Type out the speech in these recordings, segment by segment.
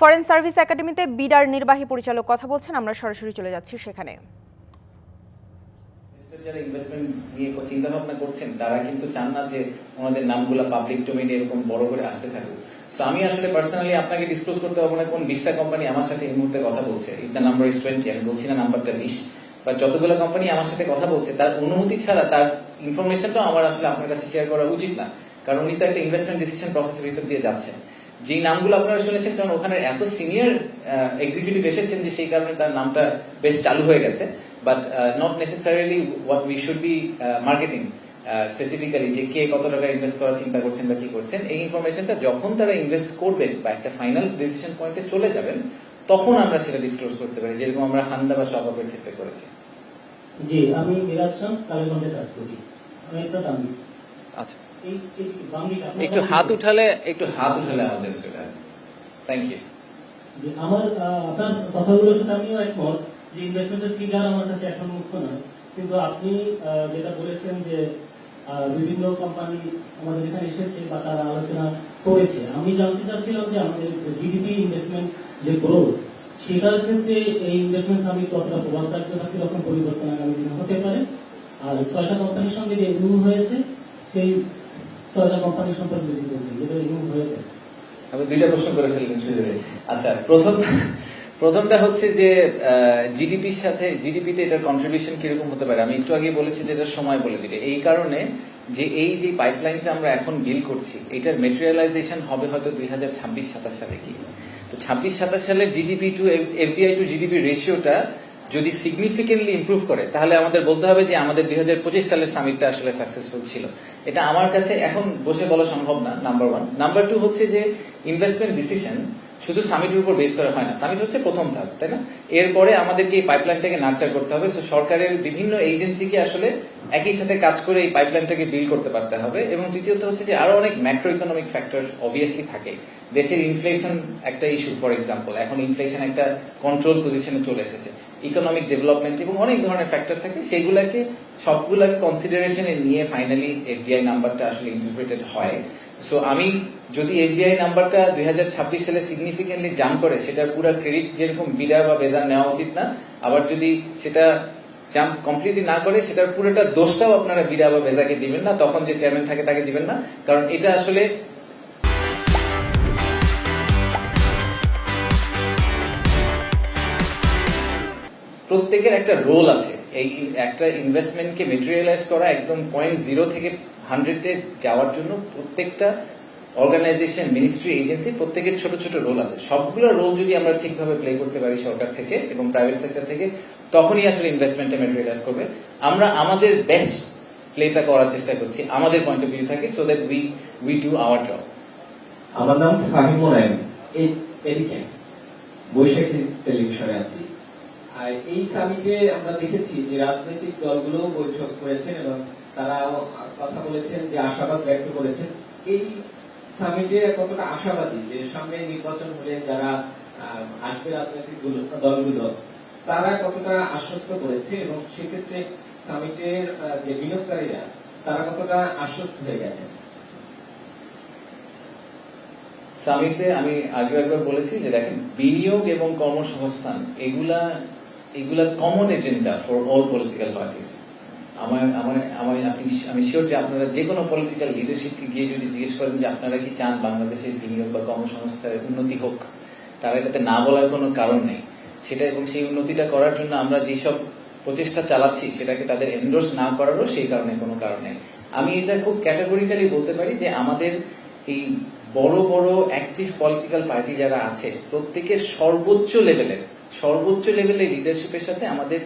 Foreign service একাডেমিতে বিডার নির্বাহী পরিচালক কথা বলছেন, আমরা সরাসরি চলে যাচ্ছি সেখানে। যারা ইনভেস্টমেন্ট নিয়ে চিন্তা ভাবনা করছেন, তারা কিন্তু চান না যে নামগুলো পাবলিক ডোমেইনে এরকম বড় করে আসতে থাকুক। সো আমি আসলে পার্সোনালি আপনাকে ডিসক্লোজ করতে পারব না কোন বিশটা কোম্পানি আমার সাথে এই মুহূর্তে কথা বলছে। If the number is twenty আমি বলছি না নাম্বারটা বিশ। বা যতগুলো কোম্পানি আমার সাথে কথা বলছে, তার অনুমতি ছাড়া তার ইনফরমেশনটাও আমার আসলে আপনার কাছে শেয়ার করা উচিত না। কারণ উনি তো একটা ইনভেস্টমেন্ট ডিসিশন প্রসেসের ভিতর দিয়ে যাচ্ছেন। যেই নামগুলো আপনারা শুনেছেন কারণ ওখানে এত সিনিয়র এক্সিকিউটিভ এসেছেন যে সেই কারণে তার নামটা বেশ চালু হয়ে গেছে। But not necessarily what we should be marketing specifically যে কে কত টাকা ইনভেস্ট করার চিন্তা করছেন বা কি করছেন এই ইনফরমেশনটা যখন তারা ইনভেস্ট করবেন বা একটা ফাইনাল ডিসিশন পয়েন্টে চলে যাবেন তখন আমরা সেটা ডিসক্লোজ করতে পারি যেরকম আমরা হান্দা বা সবাবের ক্ষেত্রে করেছি। জি আমি মিরাজ শামস কালীগঞ্জে কাজ করি। আমি একটা আচ্ছা। একটু হাত উঠালে, একটু হাত উঠালে আমাদের সেটা। থ্যাংক ইউ আমার আপনার কথাগুলোর সাথে আমিও একমত যে ইনভেস্টমেন্টের ফিগার আমার কাছে এখন মুখ্য নয়। কিন্তু আপনি যেটা বলেছেন যে বিভিন্ন কোম্পানি আমাদের এখানে এসেছে বা তারা আলোচনা করেছে। আমি জানতে চাচ্ছিলাম যে আমাদের জিডিপি ইনভেস্টমেন্ট যে গ্রোথ সেটার ক্ষেত্রে এই ইনভেস্টমেন্ট আমি কতটা প্রভাব পরিবর্তন আগামী দিনে হতে পারে? আর ছয়টা কোম্পানির সঙ্গে যে রিমুভ হয়েছে, সেই আমি দুইটা প্রশ্ন করে ফেললেন আচ্ছা প্রথম, প্রথমটা হচ্ছে যে জিডিপির সাথে জিডিপিতে এটার কন্ট্রিবিউশন কীরকম হতে পারে? আমি একটু আগে বলেছি যে এটার সময় বলে দিলে। এই কারণে যে এই যে পাইপলাইনটা আমরা এখন বিল করছি, এটার মেটেরিয়ালাইজেশন হবে হয়তো দুই হাজার ছাব্বিশ, সাতাশ সালে কি তো ছাব্বিশ, সাতাশ সালের GDP to FDI to GDP রেশিওটা যদি সিগনিফিকেন্টলি ইম্প্রুভ করে, তাহলে আমাদের বলতে হবে যে আমাদের দুই হাজার পঁচিশ সালের সামিটটা আসলে সাকসেসফুল ছিল। এটা আমার কাছে এখন বসে বলা সম্ভব না নাম্বার ওয়ান নাম্বার টু হচ্ছে যে ইনভেস্টমেন্ট ডিসিশন শুধু সামিটের উপর বেস করা হয় না। সামিট হচ্ছে প্রথম ধাপ, তাই না? এরপরে আমাদেরকে এই পাইপলাইন থেকে নার্চার করতে হবে। সরকারের বিভিন্ন এজেন্সিকে আসলে একই সাথে কাজ করে এই পাইপলাইনটাকে বিল করতে পারতে হবে। এবং তৃতীয়ত হচ্ছে যে আরও অনেক ম্যাক্রো ইকোনমিক ফ্যাক্টর অবভিয়াসলি থাকে। দেশের ইনফ্লেশন একটা ইস্যু ফর এক্সাম্পল এখন ইনফ্লেশন একটা কন্ট্রোল পজিশনে চলে এসেছে। ইকোনমিক ডেভেলপমেন্ট এবং অনেক ধরনের ফ্যাক্টর থাকে। সেগুলাকে, সবগুলাকে কনসিডারেশনে নিয়ে ফাইনালি এফডিআই নাম্বারটা আসলে ইন্টারপ্রেটেড হয়। সো আমি যদি এফডিআই নাম্বারটা দুই সালে সিগনিফিকেন্টলি জাম করে, সেটার পুরো ক্রেডিট যেরকম বিডার বা বেজার নেওয়া উচিত না, আবার যদি সেটা জাম্প কমপ্লিটলি না করে, সেটার পুরোটা দোষটাও আপনারা বিডা বা বেজাকে দিবেন না, তখন যে চেয়ারম্যান থাকে তাকে দিবেন না, কারণ এটা আসলে প্রত্যেকের একটা রোল আছে। এই একটা ইনভেস্টমেন্টকে মেটেরিয়ালাইজ করা একদম পয়েন্ট জিরো থেকে হান্ড্রেডে যাওয়ার জন্য প্রত্যেকটা অর্গানাইজেশন মিনিস্ট্রি এজেন্সি প্রত্যেকের ছোট ছোট রোল আছে। সবগুলো রোল যদি আমরা ঠিকভাবে প্লে করতে পারি সরকার থেকে এবং প্রাইভেট সেক্টর থেকে, তখনই আসলে ইনভেস্টমেন্টটা মেটেরিয়ালাইজ করবে। আমরা আমাদের বেস্ট প্লেটা করার চেষ্টা করছি, আমাদের পয়েন্ট অফ ভিউ থাকে so that we we do our job আমার নাম ফাহিমুর এই এদিকে বৈশাখী টেলিভিশনে আছি। আর এই সামিটে আমরা দেখেছি যে রাজনৈতিক দলগুলো বৈঠক করেছেন এবং তারা কথা বলেছেন, যে আশাবাদ ব্যক্ত করেছেন। এই সামিটে কতটা আশাবাদী? যে সামনে নির্বাচন হলে যারা আসবে রাজনৈতিক গুলো- দলগুলো, তারা কতটা আশ্বস্ত করেছে? এবং সেক্ষেত্রে সামিটের যে বিনিয়োগকারীরা, তারা কতটা আশ্বস্ত হয়ে গেছেন? সামিটে আমি আগে একবার বলেছি যে দেখেন, বিনিয়োগ এবং কর্মসংস্থান, এগুলা এগুলা common agenda for all political parties আমার আমার আমার, আপনি আমি শিওর যে আপনারা যে কোনো পলিটিক্যাল লিডারশিপকে গিয়ে যদি জিজ্ঞেস করেন যে আপনারা কি চান বাংলাদেশের বিনিয়োগ বা কর্মসংস্থানের উন্নতি হোক, তারা এটাতে না বলার কোনো কারণ নেই। সেটা এবং সেই উন্নতিটা করার জন্য আমরা যেসব প্রচেষ্টা চালাচ্ছি, সেটাকে তাদের এন্ডোর্স না করারও সেই কারণে কোনো কারণ আমি এটা খুব ক্যাটাগরিক্যালি বলতে পারি যে আমাদের এই বড় বড় অ্যাক্টিভ পলিটিক্যাল পার্টি যারা আছে, প্রত্যেকের সর্বোচ্চ লেভেলের সর্বোচ্চ লেভেলের লিডারশিপের সাথে আমাদের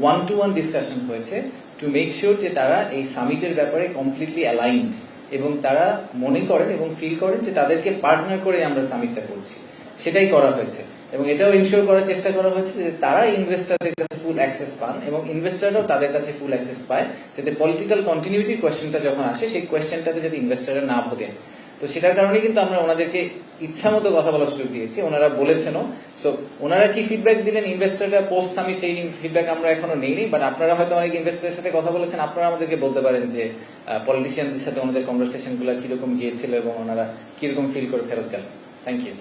ওয়ান টু ওয়ান ডিসকাশন হয়েছে। টু মেক শিওর যে তারা এই সামিটের ব্যাপারে কমপ্লিটলি অ্যালাইন্ড এবং তারা মনে করেন এবং ফিল করেন যে তাদেরকে পার্টনার করে আমরা সামিটটা করছি। সেটাই করা হয়েছে এবং এটাও ইনশিওর করার চেষ্টা করা হয়েছে যে তারা ইনভেস্টারদের কাছে ফুল অ্যাক্সেস পান এবং ইনভেস্টাররাও তাদের কাছে ফুল অ্যাক্সেস পায়। যাতে পলিটিক্যাল কন্টিনিউটির কোয়েশ্চেনটা যখন আসে, সেই কোয়েশ্চেনটাতে যাতে ইনভেস্টাররা না ভোগেন। তো সেটার কারণে কিন্তু আমরা ওনাদেরকে ইচ্ছা মতো কথা বলার সুযোগ দিয়েছি। ওনারা বলেছেনও। সো ওনারা কি ফিডব্যাক দিলেন? ইনভেস্টাররা পোস্ট আমি সেই ফিডব্যাক আমরা এখনও নেইনি বাট আপনারা হয়তো অনেক ইনভেস্টারের সাথে কথা বলেছেন। আপনারা আমাদেরকে বলতে পারেন যে পলিটিশিয়ানদের সাথে ওনাদের কনভারসেশনগুলো কীরকম গিয়েছিল এবং ওনারা কীরকম ফিল করে ফেরত গেলেন। Thank you